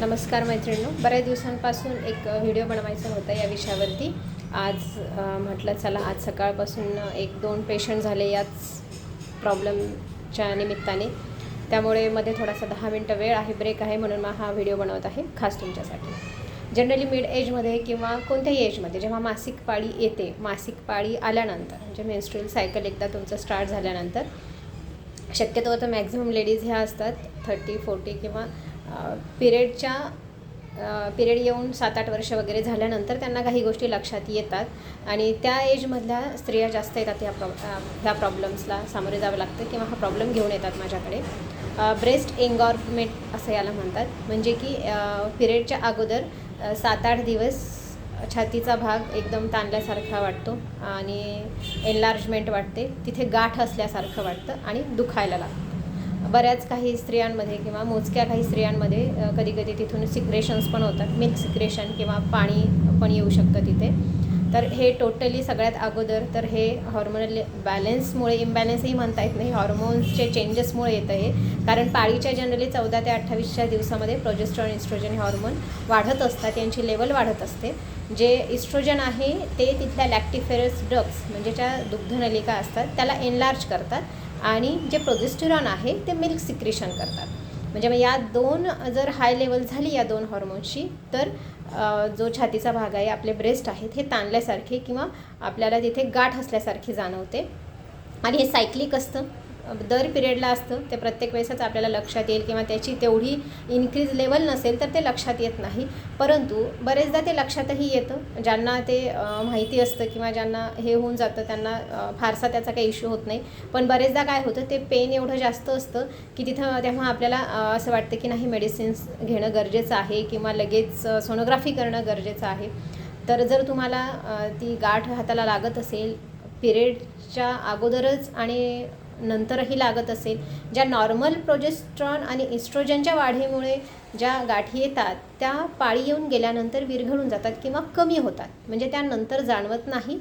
नमस्कार मैत्रिणींनो. बऱ्याच दिवसांपासून एक व्हिडिओ बनवायचा होता या विषयावरती. आज म्हटलं चला आज सकाळपासून एक दोन पेशंट झाले याच प्रॉब्लेमच्या निमित्ताने. त्यामुळे मध्ये थोडासा दहा मिनटं वेळ आहे ब्रेक आहे म्हणून मग हा व्हिडिओ बनवत आहे खास तुमच्यासाठी. जनरली मिड एजमध्ये किंवा कोणत्याही एजमध्ये जेव्हा मासिक पाळी येते मासिक पाळी आल्यानंतर म्हणजे मेन्स्ट्रुअल सायकल एकदा तुमचं स्टार्ट झाल्यानंतर शक्यतो तर मॅक्झिमम लेडीज ह्या असतात थर्टी फोर्टी किंवा पिरियडच्या पिरियड येऊन सात आठ वर्ष वगैरे झाल्यानंतर त्यांना काही गोष्टी लक्षात येतात आणि त्या एजमधल्या स्त्रिया जास्त येतात ह्या प्रॉ ह्या प्रॉब्लेम्सला सामोरे जावं लागतं किंवा हा प्रॉब्लेम घेऊन येतात माझ्याकडे. ब्रेस्ट एंगॉर्मेंट असं याला म्हणतात. म्हणजे की पिरियडच्या अगोदर सात आठ दिवस छातीचा भाग एकदम ताणल्यासारखा वाटतो आणि एनलार्जमेंट वाटते. तिथे गाठ असल्यासारखं वाटतं आणि दुखायला लागतं. बऱ्याच काही स्त्रियांमध्ये किंवा मोजक्या काही स्त्रियांमध्ये कधी कधी तिथून सिक्रेशन्स पण होतात. मिल्क सिक्रेशन किंवा पाणी पण येऊ शकतं तिथे. तर हे टोटली सगळ्यात अगोदर तर हे हॉर्मोनल बॅलन्समुळे इम्बॅलन्सही म्हणता येत नाही. हॉर्मोन्सचे चेंजेसमुळे येतं हे. कारण पाळीच्या जनरली चौदा ते अठ्ठावीसच्या दिवसामध्ये प्रोजेस्ट्रॉन इस्ट्रोजन हॉर्मोन वाढत असतात. यांची लेवल वाढत असते. जे इस्ट्रोजन आहे ते तिथल्या लॅक्टिफेरस ड्रग्स म्हणजे ज्या दुग्धनलिका असतात त्याला एनलार्ज करतात. आणि जे प्रोजेस्टिरॉन आहे ते मिल्क सिक्रेशन करतात. म्हणजे मग या दोन जर हाय लेवल झाली या दोन हॉर्मोन्सची तर जो छातीचा भाग आहे आपले ब्रेस्ट आहेत हे ताणल्यासारखे किंवा आपल्याला तिथे गाठ असल्यासारखे जाणवते. आणि हे सायक्लिक असतं. दर पिरियडला असतं ते प्रत्येक वेळेसच आपल्याला लक्षात येईल किंवा त्याची तेवढी इन्क्रीज लेवल नसेल तर ते लक्षात येत नाही. परंतु बरेचदा ते लक्षातही येतं. ज्यांना ते माहिती असतं किंवा ज्यांना हे होऊन जातं त्यांना फारसा त्याचा काही इश्यू होत नाही. पण बरेचदा काय होतं ते पेन एवढं जास्त असतं की तिथं तेव्हा आपल्याला असं वाटतं की नाही मेडिसिन्स घेणं गरजेचं आहे किंवा लगेच सोनोग्राफी करणं गरजेचं आहे. तर जर तुम्हाला ती गाठ हाताला लागत असेल पिरियडच्या अगोदरच आणि नंतरही लागत असेल. ज्या नॉर्मल प्रोजेस्ट्रॉन आणि इस्ट्रोजनच्या वाढीमुळे ज्या गाठी येतात त्या पाळी येऊन गेल्यानंतर विरघळून जातात किंवा कमी होतात. म्हणजे त्यानंतर जाणवत नाही.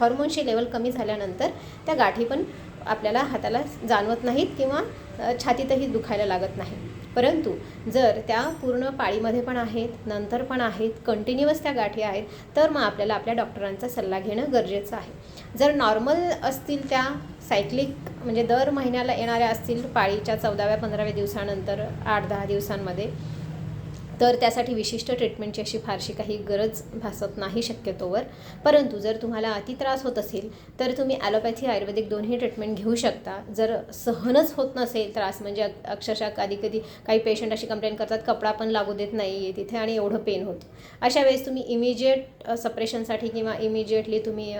हॉर्मोनची लेवल कमी झाल्यानंतर त्या गाठी पण आपल्याला हाताला जाणवत नाहीत किंवा छातीतही दुखायला लागत नाही. परंतु जर त्या पूर्ण पाळीमध्ये पण आहेत नंतर पण आहेत कंटिन्युअस त्या गाठी आहेत तर मग आपल्याला आपल्या डॉक्टरांचा सल्ला घेणं गरजेचं आहे. जर नॉर्मल असतील त्या सायक्लिक म्हणजे दर महिन्याला येणाऱ्या असतील पाळीच्या चौदाव्या पंधराव्या दिवसानंतर आठ दहा दिवसांमध्ये तर त्यासाठी विशिष्ट ट्रीटमेंटची अशी फारशी काही गरज भासत नाही शक्यतोवर. परंतु जर तुम्हाला अति त्रास होत असेल तर तुम्ही ॲलोपॅथी आयुर्वेदिक दोन्ही ट्रीटमेंट घेऊ शकता. जर सहनच होत नसेल त्रास म्हणजे अक्षरशः कधी कधी काही पेशंट अशी कंप्लेंट करतात कपडा पण लागू देत नाही आहे तिथे आणि एवढं पेन होतं. अशा वेळेस तुम्ही इमिजिएट सपरेशनसाठी किंवा इमिजिएटली तुम्ही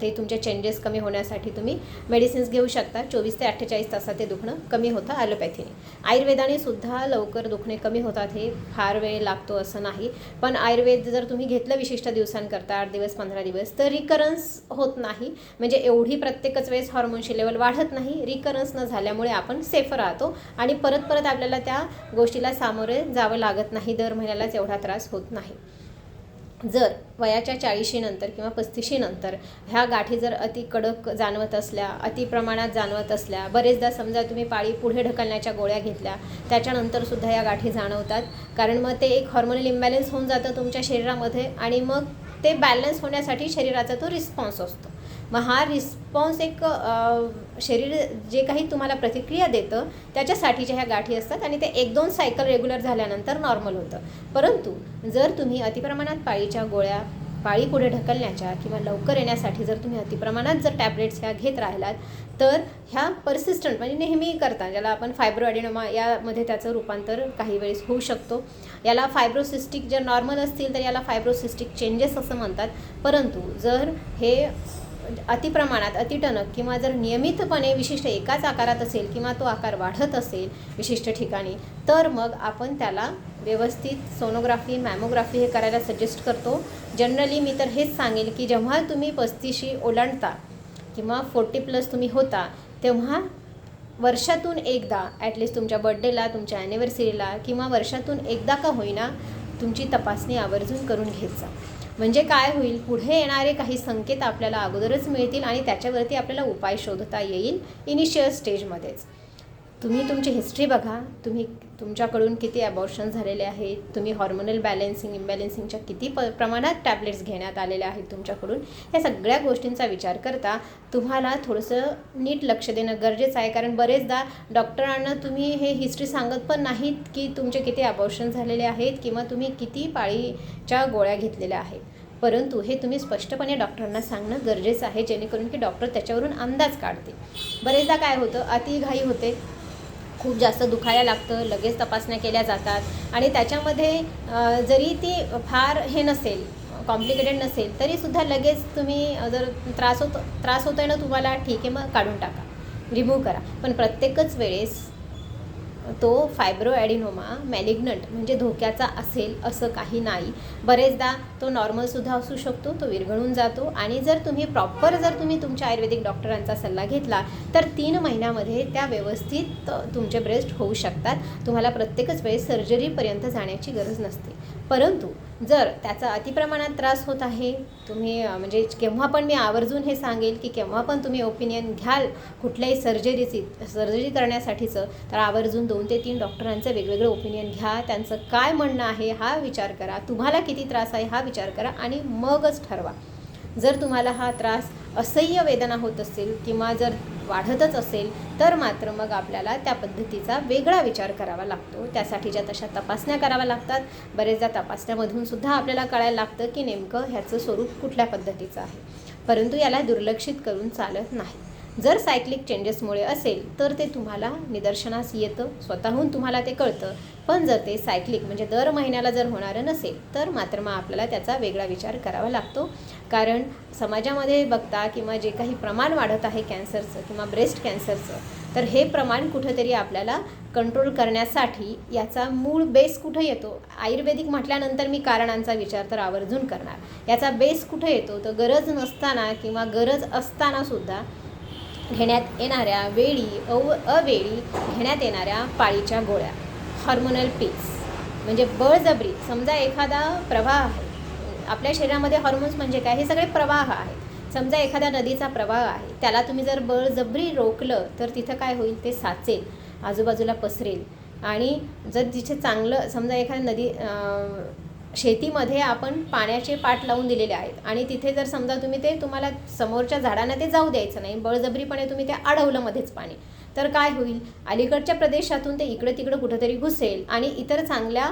ते तुमचे चेंजेस कमी होण्यासाठी तुम्ही मेडिसिन्स घेऊ शकता. चोवीस ते अठ्ठेचाळीस तासात ते दुखणं कमी होतं ॲलोपॅथीने आयुर्वेदाने सुद्धा लवकर दुखणे कमी होतात हे फार वेळ लागतो असं नाही. पण आयुर्वेद जर तुम्ही घेतलं विशिष्ट दिवसांकरता आठ दिवस पंधरा दिवस तर रिकरन्स होत नाही. म्हणजे एवढी प्रत्येकच वेळेस हॉर्मोनची लेवल वाढत नाही. रिकरन्स न झाल्यामुळे आपण सेफ राहतो आणि परत परत आपल्याला त्या गोष्टीला सामोरे जावं लागत नाही. दर महिन्यालाच एवढा त्रास होत नाही. जर वयाच्या चाळीशीनंतर किंवा पस्तीशीनंतर ह्या गाठी जर अति कडक जाणवत असल्या अति प्रमाणात जाणवत असल्या बरेचदा समजा तुम्ही पाळी पुढे ढकलण्याच्या गोळ्या घेतल्या त्याच्यानंतरसुद्धा या गाठी जाणवतात. कारण मग ते एक हॉर्मोनल इम्बॅलन्स होऊन जातं तुमच्या शरीरामध्ये आणि मग ते बॅलन्स होण्यासाठी शरीराचा तो रिस्पॉन्स असतो. मग हा रिस्पॉन्स एक शरीर जे काही तुम्हाला प्रतिक्रिया देतं त्याच्यासाठीच्या ह्या गाठी असतात आणि ते एक दोन सायकल रेग्युलर झाल्यानंतर नॉर्मल होतं. परंतु जर तुम्ही अतिप्रमाणात पाळीच्या गोळ्या पाळी पुढे ढकलण्याच्या किंवा लवकर येण्यासाठी जर तुम्ही अतिप्रमाणात जर टॅबलेट्स ह्या घेत राहिलात तर ह्या परसिस्टंट म्हणजे नेहमी करता ज्याला आपण फायब्रोॲडिनोमा यामध्ये त्याचं रूपांतर काही वेळेस होऊ शकतो. याला फायब्रोसिस्टिक जर नॉर्मल असतील तर याला फायब्रोसिस्टिक चेंजेस असं म्हणतात. परंतु जर हे अतिप्रमाणात अतिटणक किंवा जर नियमितपणे विशिष्ट एकाच आकारात असेल किंवा तो आकार वाढत असेल विशिष्ट ठिकाणी तर मग आपण त्याला व्यवस्थित सोनोग्राफी मॅमोग्राफी हे करायला सजेस्ट करतो. जनरली मी तर हेच सांगेल की जेव्हा तुम्ही पस्तीशी ओलांडता किंवा फोर्टी प्लस तुम्ही होता तेव्हा वर्षातून एकदा ॲटलिस्ट तुमच्या बड्डेला तुमच्या ॲनिव्हर्सरीला किंवा वर्षातून एकदा का होईना तुमची तपासणी आवर्जून करून घेत जा. म्हणजे काय होईल? पुढे येणारे काही संकेत आपल्याला अगोदरच मिळतील आणि त्याच्यावरती आपल्याला उपाय शोधता येईल. इनिशियल स्टेजमध्येच तुम्ही तुमची हिस्ट्री बघा. तुम्ही तुमच्याकडून किती ॲबॉर्शन झालेले आहेत? तुम्ही हॉर्मोनल बॅलेन्सिंग इम्बॅलेन्सिंगच्या किती प प्रमाणात टॅबलेट्स घेण्यात आलेल्या आहेत तुमच्याकडून? या सगळ्या गोष्टींचा विचार करता तुम्हाला थोडंसं नीट लक्ष देणं गरजेचं आहे. कारण बरेचदा डॉक्टरांना तुम्ही हे हिस्ट्री सांगत पण नाहीत की तुमचे किती ॲबॉर्शन झालेले आहेत किंवा तुम्ही किती पाळीच्या गोळ्या घेतलेल्या आहेत. परंतु हे तुम्ही स्पष्टपणे डॉक्टरांना सांगणं गरजेचं आहे. जेणेकरून की डॉक्टर त्याच्यावरून अंदाज काढते बरेचदा काय होतं? अतिघाई होते. खूप जास्त दुखायला लागतं लगेच तपासण्या केल्या जातात. आणि त्याच्यामध्ये जरी ती फार हे नसेल कॉम्प्लिकेटेड नसेल तरीसुद्धा लगेच तुम्ही जर त्रास होत त्रास होतोय ना तुम्हाला ठीक आहे मग काढून टाका. रिमूव्ह करा. पण प्रत्येकच वेळेस तो फायब्रो ॲडिनोमा मॅलिग्नंट म्हणजे धोक्याचा असेल असं काही नाही. बरेचदा तो नॉर्मलसुद्धा असू शकतो तो विरघळून जातो आणि जर तुम्ही प्रॉपर जर तुम्ही तुमच्या आयुर्वेदिक डॉक्टरांचा सल्ला घेतला तर तीन महिन्यामध्ये त्या व्यवस्थित तुमचे ब्रेस्ट होऊ शकतात. तुम्हाला प्रत्येकच वेळेस सर्जरीपर्यंत जाण्याची गरज नसते. परंतु जर त्याचा अतिप्रमाणात त्रास होत आहे तुम्ही म्हणजे केव्हा पण मी आवर्जून हे सांगेल की केव्हा पण तुम्ही ओपिनियन घ्याल कुठल्याही सर्जरीची सर्जरी करण्यासाठीचं तर आवर्जून दोन ते तीन डॉक्टरांचं वेगवेगळं ओपिनियन घ्या. त्यांचं काय म्हणणं आहे हा विचार करा. तुम्हाला किती त्रास आहे हा विचार करा आणि मगच ठरवा. जर तुम्हाला हा त्रास असह्य वेदना होत असेल किंवा जर वाढतच असेल तर मात्र मग आपल्याला त्या पद्धतीचा वेगळा विचार करावा लागतो. त्यासाठीच्या तशा तपासण्या कराव्या लागतात बरेचदा तपासण्यामधून सुद्धा आपल्याला कळायला लागतं की नेमकं ह्याचं स्वरूप कुठल्या पद्धतीचं आहे. परंतु याला दुर्लक्षित करून चालत नाही. जर सायक्लिक चेंजेसमुळे असेल तर ते तुम्हाला निदर्शनास येतं स्वतःहून तुम्हाला ते कळतं. पण जर ते सायक्लिक म्हणजे दर महिन्याला जर होणारं नसेल तर मात्र मग आपल्याला त्याचा वेगळा विचार करावा लागतो. कारण समाजामध्ये बघता किंवा जे काही प्रमाण वाढत आहे कॅन्सरचं किंवा ब्रेस्ट कॅन्सरचं तर हे प्रमाण कुठंतरी आपल्याला कंट्रोल करण्यासाठी याचा मूळ बेस कुठं येतो? आयुर्वेदिक म्हटल्यानंतर मी कारणांचा विचार तर आवर्जून करणार. याचा बेस कुठं येतो? तर गरज नसताना किंवा गरज असतानासुद्धा घेण्यात येणाऱ्या वेळी अव अवेळी घेण्यात येणाऱ्या पाळीच्या गोळ्या. हॉर्मोनल पिल्स म्हणजे बळजबरी. समजा एखादा प्रवाह आहे. आपल्या शरीरामध्ये हॉर्मोन्स म्हणजे काय? हे सगळे प्रवाह आहेत. समजा एखाद्या नदीचा प्रवाह आहे. त्याला तुम्ही जर बळजबरी रोखलं तर तिथं काय होईल? ते साचेल आजूबाजूला पसरेल. आणि जर तिथे चांगलं समजा एखाद्या नदी शेतीमध्ये आपण पाण्याचे पाट लावून दिलेले आहेत. आणि तिथे जर समजा तुम्ही ते तुम्हाला समोरच्या झाडांना ते जाऊ द्यायचं नाही बळजबरीपणे तुम्ही ते अडवलं मध्येच पाणी तर काय होईल? अलीकडच्या प्रदेशातून ते इकडं तिकडं कुठंतरी घुसेल आणि इतर चांगल्या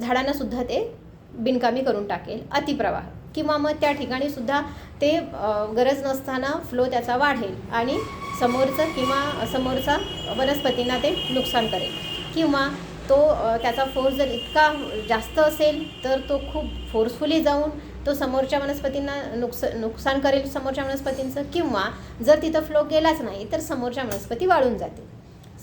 झाडांनासुद्धा ते बिनकामी करून टाकेल अतिप्रवाह. किंवा मग त्या ठिकाणी सुद्धा ते गरज नसताना फ्लो त्याचा वाढेल आणि समोरचं किंवा समोरचा वनस्पतींना ते नुकसान करेल. किंवा तो त्याचा फोर्स जर इतका जास्त असेल तर तो खूप फोर्सफुली जाऊन तो समोरच्या वनस्पतींना नुकस नुकसान करेल समोरच्या वनस्पतींचं किंवा जर तिथं फ्लो गेलाच नाही तर समोरच्या वनस्पती वाळून जातील.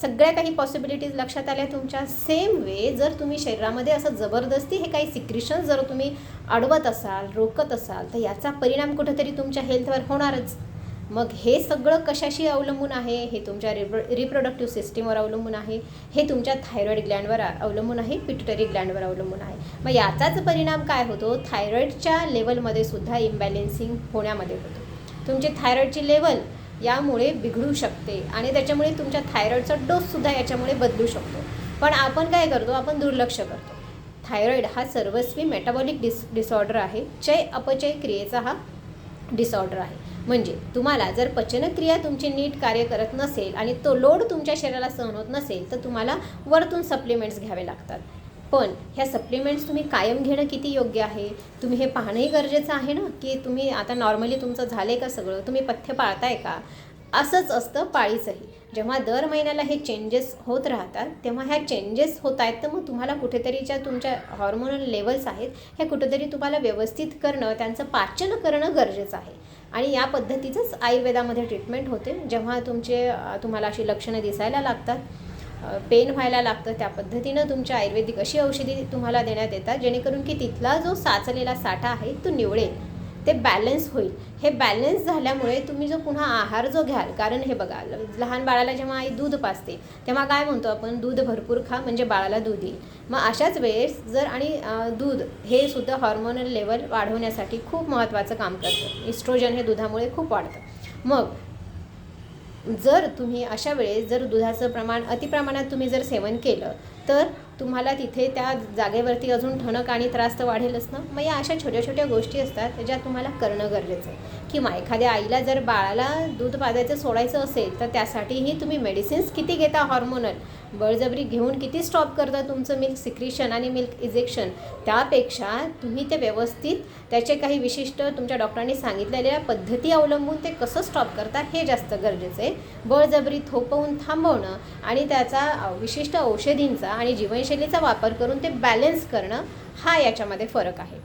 सगळ्या काही पॉसिबिलिटीज लक्षात आल्या तुमच्या. सेम वे जर तुम्ही शरीरामध्ये असं जबरदस्ती हे काही सिक्रिशन जर तुम्ही अडवत असाल रोकत असाल तर याचा परिणाम कुठेतरी तुमच्या हेल्थवर होणारच. मग हे सगळं कशाशी अवलंबून आहे? हे तुमच्या रिप्रो रिप्रोडक्टिव्ह सिस्टीमवर अवलंबून आहे. हे तुमच्या थायरॉईड ग्लँडवर अवलंबून आहे. पिट्युटरी ग्लँडवर अवलंबून आहे. मग याचाच परिणाम काय होतो? थायरॉईडच्या लेवलमध्ये सुद्धा इम्बॅलेन्सिंग होण्यामध्ये होतो. तुमची थायरॉईडची लेवल यामुळे बिघडू शकते आणि त्याच्यामुळे तुमच्या थायरॉईडचा डोससुद्धा याच्यामुळे बदलू शकतो. पण आपण काय करतो? आपण दुर्लक्ष करतो. थायरॉईड हा सर्वस्वी मेटाबॉलिक डिस डिसऑर्डर आहे. चय अपचय क्रियेचा हा डिसऑर्डर आहे. म्हणजे तुम्हाला जर पचनक्रिया तुमची नीट कार्य करत नसेल आणि तो लोड तुमच्या शरीराला सहन होत नसेल तर तुम्हाला वरतून सप्लिमेंट्स घ्यावे लागतात. पण ह्या सप्लिमेंट्स तुम्ही कायम घेणं किती योग्य आहे? तुम्ही हे पाहणंही गरजेचं आहे ना? की तुम्ही आता नॉर्मली तुमचं झालं आहे का सगळं? तुम्ही पथ्य पाळताय का? असंच असतं पाळीचंही. जेव्हा दर महिन्याला हे चेंजेस होत राहतात तेव्हा ह्या चेंजेस होत आहेत तर मग तुम्हाला कुठेतरी ज्या तुमच्या हॉर्मोनल लेवल्स आहेत हे कुठेतरी तुम्हाला व्यवस्थित करणं त्यांचं पाचन करणं गरजेचं आहे. आणि या पद्धतीचंच आयुर्वेदामध्ये ट्रीटमेंट होते. जेव्हा तुमचे तुम्हाला अशी लक्षणं दिसायला लागतात पेन व्हायला लागतं त्या पद्धतीनं तुमच्या आयुर्वेदिक अशी औषधी तुम्हाला देण्यात येतात जेणेकरून की तिथला जो साचलेला साठा आहे तो निवडेल ते बॅलन्स होईल. हे बॅलन्स झाल्यामुळे तुम्ही जो पुन्हा आहार जो घ्याल कारण हे बघा लहान बाळाला जेव्हा आई दूध पाजते तेव्हा काय म्हणतो आपण? दूध भरपूर खा म्हणजे बाळाला दूध येईल. मग अशाच वेळेस जर आणि दूध हे सुद्धा हॉर्मोनल लेवल वाढवण्यासाठी खूप महत्त्वाचं काम करतं. इस्ट्रोजन हे दुधामुळे खूप वाढतं. मग जर तुम्ही अशा वेळेस जर दुधाचं प्रमाण अतिप्रमाणात तुम्ही जर सेवन केलं तर तुम्हाला तिथे त्या जागेवरती अजून ठणक आणि त्रास तर वाढेलच ना? मग या अशा छोट्या छोट्या गोष्टी असतात ज्या तुम्हाला करणं गरजेचं आहे. किंवा एखाद्या आईला जर बाळाला दूध पाजायचं सोडायचं असेल तर त्यासाठीही तुम्ही मेडिसिन्स किती घेता हॉर्मोनल बळजबरी घेऊन किती स्टॉप करता तुमचं मिल्क सिक्रिशन आणि मिल्क इजेक्शन त्यापेक्षा तुम्ही ते व्यवस्थित त्याचे काही विशिष्ट तुमच्या डॉक्टरांनी सांगितलेल्या पद्धती अवलंबून ते कसं स्टॉप करता हे जास्त गरजेचं आहे. बळजबरी थोपवून थांबवणं आणि त्याचा विशिष्ट औषधींचा आणि जीवनशैलीचा वापर करून ते बॅलेन्स करणं हा याच्यामध्ये फरक आहे.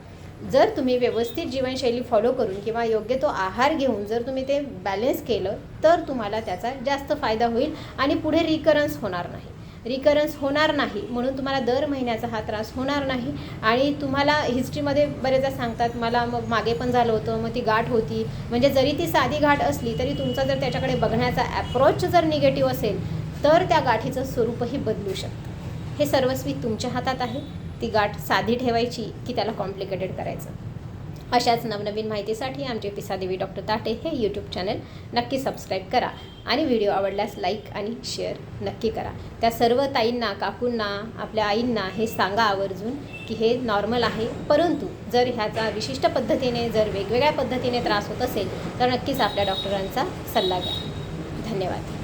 जर तुम्ही व्यवस्थित जीवनशैली फॉलो करून किंवा योग्य तो आहार घेऊन जर तुम्ही ते बॅलेन्स केलं तर तुम्हाला त्याचा जास्त फायदा होईल आणि पुढे रिकरन्स होणार नाही. रिकरन्स होणार नाही. म्हणून तुम्हाला दर महिन्याचा हा त्रास होणार नाही. आणि तुम्हाला हिस्ट्रीमध्ये बरेचदा सांगतात मला मग मागे पण झालं होतं मग ती गाठ होती. म्हणजे जरी ती साधी गाठ असली तरी तुमचा जर त्याच्याकडे बघण्याचा ॲप्रोच जर निगेटिव्ह असेल तर त्या गाठीचं स्वरूपही बदलू शकतं. हे सर्वस्वी तुमच्या हातात आहे. ती गाठ साधी ठेवायची की त्याला कॉम्प्लिकेटेड करायचं. अशाच नवनवीन माहितीसाठी आमचे पिसादेवी डॉक्टर ताटे हे यूट्यूब चॅनल नक्की सबस्क्राईब करा. आणि व्हिडिओ आवडल्यास लाईक आणि शेअर नक्की करा. त्या सर्व ताईंना काकूंना आपल्या आईंना हे सांगा आवर्जून की हे नॉर्मल आहे. परंतु जर ह्याचा विशिष्ट पद्धतीने जर वेगवेगळ्या पद्धतीने त्रास होत असेल तर नक्कीच आपल्या डॉक्टरांचा सल्ला घ्या. धन्यवाद.